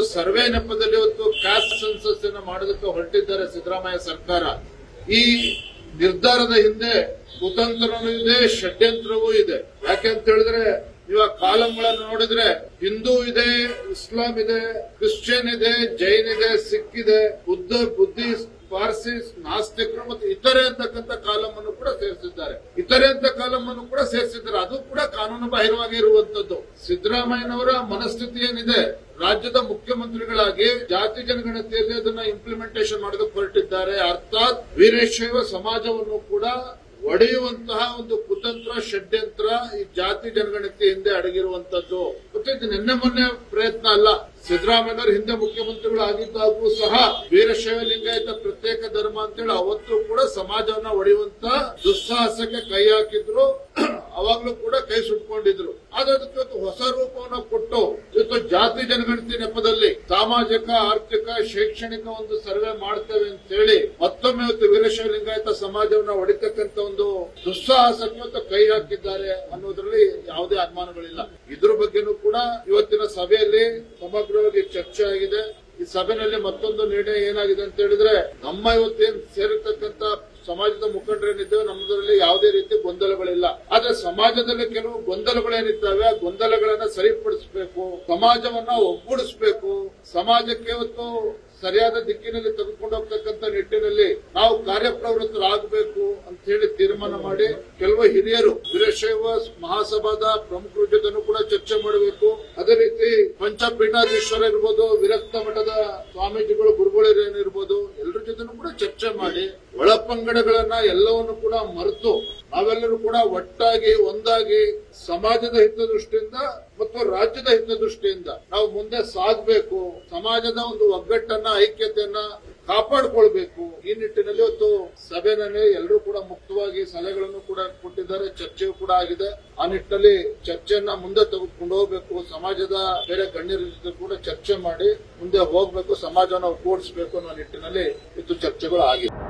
ಇವತ್ತು ಸರ್ವೆ ನೆಪದಲ್ಲಿ ಒಂದು ಕಾಸ್ಟ್ ಸೆನ್ಸಸ್ ಅನ್ನು ಮಾಡೋದಕ್ಕೆ ಹೊರಟಿದ್ದಾರೆ ಸಿದ್ದರಾಮಯ್ಯ ಸರ್ಕಾರ. ಈ ನಿರ್ಧಾರದ ಹಿಂದೆ ಕುತಂತ್ರನೂ ಇದೆ, ಷಡ್ಯಂತ್ರವೂ ಇದೆ. ಯಾಕೆಂತ ಹೇಳಿದ್ರೆ ಇವಾಗ ಕಾಲಂಗಳನ್ನು ನೋಡಿದ್ರೆ ಹಿಂದೂ ಇದೆ, ಇಸ್ಲಾಂ ಇದೆ, ಕ್ರಿಶ್ಚಿಯನ್ ಇದೆ, ಜೈನ್ ಇದೆ, ಸಿಖ್ ಇದೆ, ಬುದ್ಧ ಬುದ್ಧಿಸ್ಟ್ ಪಾರ್ಸಿ, ನಾಸ್ತಿಕರು ಮತ್ತು ಇತರೆ ಅಂತಕ್ಕಂಥ ಕಾಲಂ ಅನ್ನು ಕೂಡ ಸೇರಿಸಿದ್ದಾರೆ. ಇತರೆ ಅಂತ ಕಾಲಂ ಅನ್ನು ಕೂಡ ಸೇರಿಸಿದ್ದಾರೆ. ಅದು ಕೂಡ ಕಾನೂನು ಬಾಹಿರವಾಗಿ ಇರುವಂತದ್ದು ಸಿದ್ದರಾಮಯ್ಯನವರ ಮನಸ್ಥಿತಿ ಏನಿದೆ? ರಾಜ್ಯದ ಮುಖ್ಯಮಂತ್ರಿಗಳಾಗಿ ಜಾತಿ ಜನಗಣತಿಯಲ್ಲಿ ಅದನ್ನ ಇಂಪ್ಲಿಮೆಂಟೇಷನ್ ಮಾಡೋದಕ್ಕೆ ಹೊರಟಿದ್ದಾರೆ. ಅರ್ಥಾತ್ ವೀರಶೈವ ಸಮಾಜವನ್ನು ಕೂಡ ಒಡೆಯುವಂತಹ ಒಂದು ಕುತಂತ್ರ, ಷಡ್ಯಂತ್ರ ಈ ಜಾತಿ ಜನಗಣತಿ ಹಿಂದೆ ಅಡಗಿರುವಂತದ್ದು. ಮತ್ತೆ ಇದು ನಿನ್ನೆ ಮೊನ್ನೆ ಪ್ರಯತ್ನ ಅಲ್ಲ ಸಿದ್ದರಾಮಯ್ಯವರು ಹಿಂದೆ ಮುಖ್ಯಮಂತ್ರಿಗಳು ಆಗಿದ್ದಾಗೂ ಸಹ ವೀರಶೈವ ಲಿಂಗಾಯತ ಪ್ರತ್ಯೇಕ ಧರ್ಮ ಅಂತೇಳಿ ಅವತ್ತು ಕೂಡ ಸಮಾಜವನ್ನ ಒಡೆಯುವಂತ ದುಸ್ಸಾಹಸಕ್ಕೆ ಕೈ ಹಾಕಿದ್ರು. ಅವಾಗ್ಲೂ ಕೂಡ ಕೈ ಸುಟ್ಕೊಂಡಿದ್ರು ಆದ್ರೆ ಹೊಸ ರೂಪವನ್ನು ಕೊಟ್ಟು ಇವತ್ತು ಜಾತಿ ಜನಗಣತಿ ನೆಪದಲ್ಲಿ ಸಾಮಾಜಿಕ, ಆರ್ಥಿಕ, ಶೈಕ್ಷಣಿಕ ಒಂದು ಸರ್ವೆ ಮಾಡ್ತೇವೆ ಅಂತ ಹೇಳಿ ಮತ್ತೊಮ್ಮೆ ಇವತ್ತು ವೀರಶೈವ ಲಿಂಗಾಯತ ಸಮಾಜವನ್ನ ಹೊಡಿತಕ್ಕಂತ ಒಂದು ದುಸ್ಸಾಹಸಕ್ಕೆ ಕೈ ಹಾಕಿದ್ದಾರೆ ಅನ್ನೋದ್ರಲ್ಲಿ ಯಾವುದೇ ಅನುಮಾನಗಳಿಲ್ಲ. ಇದ್ರ ಬಗ್ಗೆನೂ ಕೂಡ ಇವತ್ತಿನ ಸಭೆಯಲ್ಲಿ ಸಮಗ್ರವಾಗಿ ಚರ್ಚೆ ಆಗಿದೆ. ಈ ಸಭೆಯಲ್ಲಿ ಮತ್ತೊಂದು ನಿರ್ಣಯ ಏನಾಗಿದೆ ಅಂತ ಹೇಳಿದ್ರೆ ನಮ್ಮ ಇವತ್ತೇನ್ ಸೇರಿರ್ತಕ್ಕಂತ ಸಮಾಜದ ಮುಖಂಡರೇನಿದ್ದೇವೆ ನಮ್ಮದರಲ್ಲಿ ಯಾವುದೇ ರೀತಿ ಗೊಂದಲಗಳಿಲ್ಲ ಆದ್ರೆ ಸಮಾಜದಲ್ಲಿ ಕೆಲವು ಗೊಂದಲಗಳೇನಿದ್ದಾವೆ ಆ ಗೊಂದಲಗಳನ್ನ ಸರಿಪಡಿಸಬೇಕು, ಸಮಾಜವನ್ನ ಒಗ್ಗೂಡಿಸಬೇಕು. ಸಮಾಜಕ್ಕೆ ಇವತ್ತು ಸರಿಯಾದ ದಿಕ್ಕಿನಲ್ಲಿ ತೆಗೆದುಕೊಂಡು ಹೋಗ್ತಕ್ಕಂಥ ನಿಟ್ಟಿನಲ್ಲಿ ನಾವು ಕಾರ್ಯಪ್ರವೃತ್ತರಾಗಬೇಕು ಅಂತ ಹೇಳಿ ತೀರ್ಮಾನ ಮಾಡಿ ಕೆಲವು ಹಿರಿಯರು, ವೀರಶೈವ ಮಹಾಸಭಾದ ಪ್ರಮುಖರ ಜೊತೆನೂ ಕೂಡ ಚರ್ಚೆ ಮಾಡಬೇಕು. ಅದೇ ರೀತಿ ಪಂಚಪೀಠಾಧೀಶ್ವರ ಇರ್ಬೋದು, ವಿರಕ್ತ ಮಠದ ಸ್ವಾಮೀಜಿಗಳು, ಗುರುಗಳೇನಿರ್ಬೋದು, ಎಲ್ಲರ ಜೊತೆನೂ ಕೂಡ ಚರ್ಚೆ ಮಾಡಿ ಒಳಪಂಗಡಗಳನ್ನ ಎಲ್ಲವನ್ನು ಕೂಡ ಮರೆತು ನಾವೆಲ್ಲರೂ ಕೂಡ ಒಟ್ಟಾಗಿ, ಒಂದಾಗಿ ಸಮಾಜದ ಹಿತದೃಷ್ಟಿಯಿಂದ ಮತ್ತು ರಾಜ್ಯದ ಹಿತದೃಷ್ಟಿಯಿಂದ ನಾವು ಮುಂದೆ ಸಾಗಬೇಕು. ಸಮಾಜದ ಒಂದು ಒಗ್ಗಟ್ಟನ್ನ, ಐಕ್ಯತೆಯನ್ನ ಕಾಪಾಡಿಕೊಳ್ಬೇಕು. ಈ ನಿಟ್ಟಿನಲ್ಲಿ ಇವತ್ತು ಸಭೆನಲ್ಲಿ ಎಲ್ಲರೂ ಕೂಡ ಮುಕ್ತವಾಗಿ ಸಲಹೆಗಳನ್ನು ಕೂಡ ಕೊಟ್ಟಿದ್ದಾರೆ, ಚರ್ಚೆಯೂ ಕೂಡ ಆಗಿದೆ. ಆ ನಿಟ್ಟಿನಲ್ಲಿ ಚರ್ಚೆಯನ್ನ ಮುಂದೆ ತೆಗೆದುಕೊಂಡು ಹೋಗ್ಬೇಕು. ಸಮಾಜದ ಬೇರೆ ಗಣ್ಯರ ಜೊತೆ ಕೂಡ ಚರ್ಚೆ ಮಾಡಿ ಮುಂದೆ ಹೋಗ್ಬೇಕು, ಸಮಾಜವನ್ನು ಕೂಡಿಸಬೇಕು ಅನ್ನೋ ನಿಟ್ಟಿನಲ್ಲಿ ಇವತ್ತು ಚರ್ಚೆಗಳು ಆಗಿದೆ